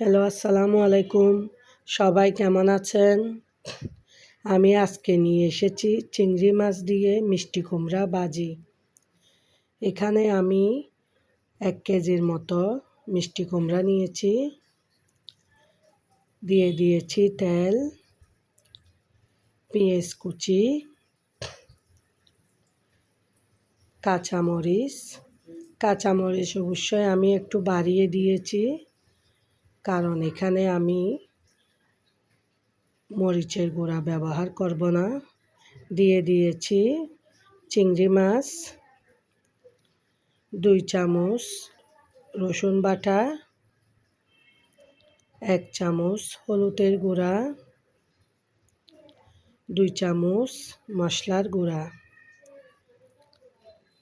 Hello, আসসালামু আলাইকুম। সবাই কেমন আছেন? আমি আজকে নিয়ে এসেছি চিংড়ি মাছ দিয়ে মিষ্টি কুমড়া বাজি এখানে আমি এক কেজির মতো মিষ্টি কুমড়া নিয়েছি। দিয়ে দিয়েছি তেল, পেঁয়াজ কুচি, কাঁচামরিচ। কাঁচামরিচ অবশ্যই আমি একটু বাড়িয়ে দিয়েছি। কারণ এখানে আমি মরিচের গুঁড়া ব্যবহার করব না। দিয়ে দিয়েছি চিংড়ি মাছ, দুই চামচ রসুন বাটা, এক চামচ হলুদের গুঁড়া, দুই চামচ মশলার গুঁড়া।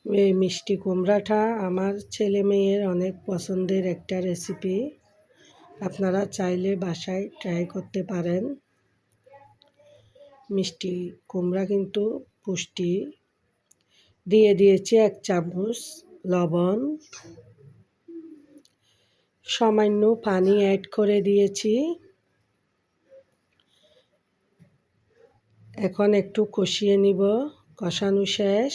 এই মিষ্টি কুমড়াটা আমার ছেলে মেয়ের অনেক পছন্দের একটা রেসিপি। আপনারা চাইলে বাসায় ট্রাই করতে পারেন। মিষ্টি কুমড়া কিন্তু পুষ্টি। দিয়ে দিয়েছি এক চামচ লবণ। সামান্য পানি অ্যাড করে দিয়েছি। এখন একটু কষিয়ে নিব, কষানো শেষ।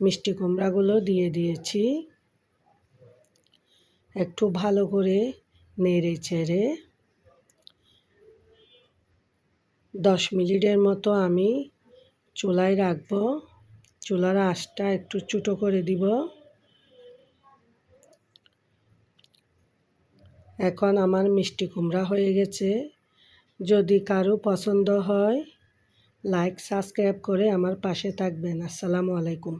মিষ্টি কুমড়াগুলো দিয়ে দিয়েছি। একটু ভালো করে নেড়ে চেড়ে দশ মিনিটের মতো আমি চুলায় রাখব। চুলার আঁচটা একটু ছোটো করে দিব। এখন আমার মিষ্টি কুমড়া হয়ে গেছে। যদি কারও পছন্দ হয়, লাইক, সাবস্ক্রাইব করে আমার পাশে থাকবেন। আসসালামু আলাইকুম।